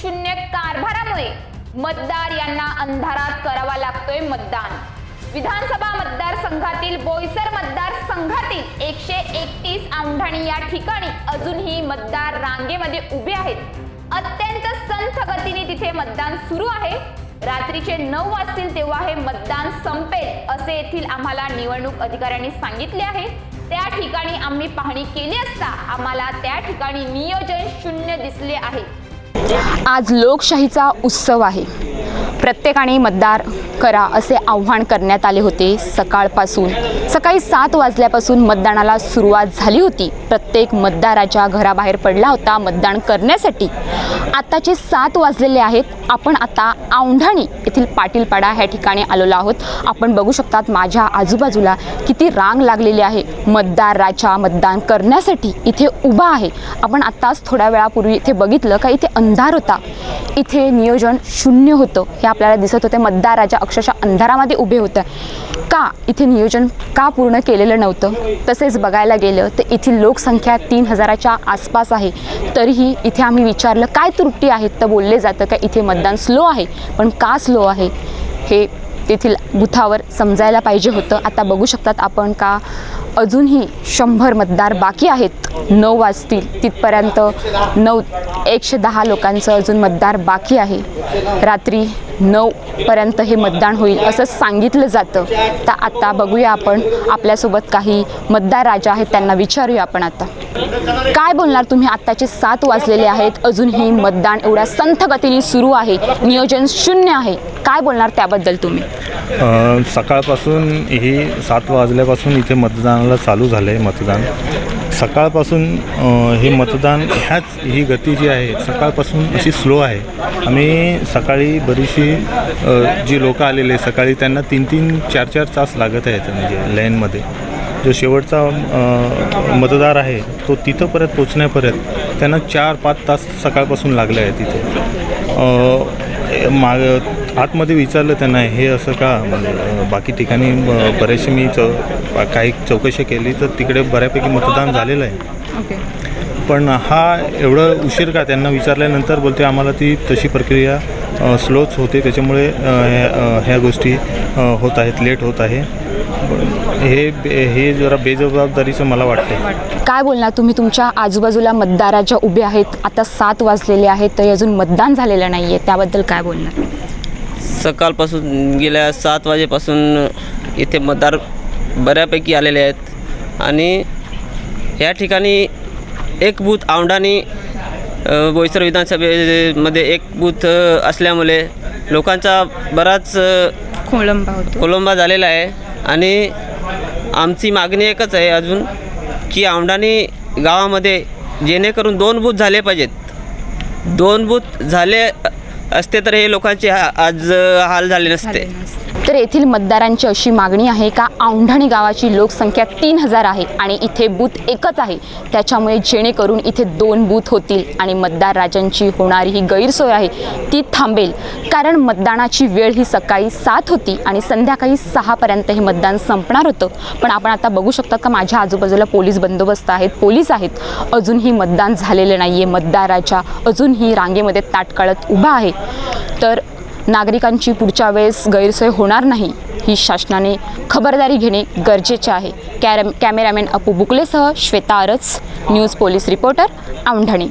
शून्य कारभारामुळे मतदार यांना अंधारात करावा लागतोय मतदान. विधानसभा मतदारसंघातील बोईसर मतदारसंघातील एकशे एकतीस आमढाणी या ठिकाणी अजूनही मतदार रांगेमध्ये उभे आहेत. अत्यंत संथ गतीने तिथे मतदान सुरू आहे. रात्रीचे नऊ वाजतील तेव्हा हे मतदान संपेल असे येथील आम्हाला निवडणूक अधिकाऱ्यांनी सांगितले आहे. त्या ठिकाणी आम्ही पाहणी केली असता आम्हाला त्या ठिकाणी नियोजन शून्य दिसले आहे. आज लोकशाहीचा उत्सव आहे. प्रत्येकाने मतदार करा असे आव्हान करण्यात आले होते सकाळपासून. सकाळी सात वाजल्यापासून मतदानाला सुरुवात झाली होती. प्रत्येक मतदाराच्या घराबाहेर पडला होता मतदान करण्यासाठी. आताचे सात वाजलेले आहेत. आपण आता औंढाणी येथील पाटीलपाडा ह्या ठिकाणी आलेलो आहोत. आपण बघू शकतात माझ्या आजूबाजूला किती रांग लागलेली आहे. मतदाराच्या मतदान करण्यासाठी इथे उभा आहे. आपण आत्ताच थोड्या वेळापूर्वी इथे बघितलं का इथे अंधार होता. इथे नियोजन शून्य होतं. हे आपल्याला दिसत होते. मतदाराच्या अक्षरशः अंधारामध्ये उभे होतं. का इथे नियोजन का पूर्ण केलेलं नव्हतं. तसेच बघायला गेलं तर येथील लोकसंख्या तीन हजाराच्या आसपास आहे. तरीही इथे आम्ही विचारलं काय त्रुटी आहेत? तर बोलले जातं का इथे मतदान स्लो आहे. पण का स्लो आहे? हे तेथील बुथावर समजायला पाहिजे होतं. आता बघू शकतात आपण का अजूनही शंभर मतदार बाकी आहेत. नऊ वाजतील. तिथपर्यंत नऊ एकशे दहा लोकांचं अजून मतदार बाकी आहे. रात्री नऊपर्यंत हे मतदान होईल असं सांगितलं जातं. तर आता बघूया आपण आपल्यासोबत काही मतदार राजा आहेत त्यांना विचारूया आपण आता. काय बोलणार तुम्ही? आत्ताचे सात वाजलेले आहेत. अजूनही मतदान एवढ्या संथ गतीने सुरू आहे. नियोजन शून्य आहे. काय बोलणार त्याबद्दल तुम्ही? अ, सकाळपासून ही सात वाजल्यापासून इथे मतदानाला चालू झालं आहे मतदान. सकाळपासून अ, हे मतदान ह्याच ही गती जी आहे सकाळपासून अशी स्लो आहे. आम्ही सकाळी बरीचशी अ, जी लोकं आलेले सकाळी त्यांना तीन तीन चार चार तास लागत आहेत म्हणजे लाईनमध्ये. जो शेवटचा अ, मतदार आहे तो तिथंपर्यंत पोचण्यापर्यंत त्यांना चार पाच तास सकाळपासून लागले आहेत तिथे अ, माग आतमध्ये विचारलं त्यांना हे असं का? म्हणजे बाकी ठिकाणी बरेचसे मी चौ काही चौकशी केली तर तिकडे बऱ्यापैकी मतदान झालेलं आहे. ओके. पण हा एवढं उशीर का त्यांना विचारल्यानंतर बोलते आम्हाला ती तशी प्रक्रिया स्लोच होते त्याच्यामुळे ह्या गोष्टी होत आहेत लेट होत आहे. हे हे जरा बेजबाबदारीचं मला वाटते काय बोलणार तुम्ही? तुमच्या आजूबाजूला मतदारा ज्या उभे आहेत. आता सात वाजलेले आहेत तरी अजून मतदान झालेलं नाही आहे त्याबद्दल काय बोलणार? सकाळपासून गेल्या सात वाजेपासून इथे मतदार बऱ्यापैकी आलेले आहेत. आणि या ठिकाणी एक बूथ औंढाणी अ, बोईसर विधानसभेमध्ये एक बूथ असल्यामुळे लोकांचा बराच खोळंबा होतो. कोलंबा झालेला आहे. आणि आमची मागणी एकच आहे अजून की औंढाणी गावामध्ये जेणेकरून दोन बूथ झाले पाहिजेत. दोन बूथ झाले असते तर हे लोकांचे हा- आज हाल झाले नसते. तर येथील मतदारांची अशी मागणी आहे का? औंढाणी गावाची लोकसंख्या तीन हजार आहे आणि इथे बूथ एकच आहे. त्याच्यामुळे जेणेकरून इथे दोन बूथ होतील आणि मतदार राजांची होणारी ही गैरसोय आहे ती थांबेल. कारण मतदानाची वेळ ही सकाळी सात होती आणि संध्याकाळी सहापर्यंत हे मतदान संपणार होतं. पण आपण आता बघू शकता का माझ्या आजूबाजूला पोलीस बंदोबस्त आहेत पोलीस आहेत. अजूनही मतदान झालेलं नाही आहे मतदाराच्या अजूनही रांगेमध्ये ताटकळत उभा आहे. तर नागरिकांची पुढच्या वेळेस गैरसोय होणार नाही ही शासनाने खबरदारी घेणे गरजेचे आहे. कॅरम कॅमेरामॅन अपू बुकलेसह श्वेता अरच न्यूज पोलीस रिपोर्टर औंढाणी.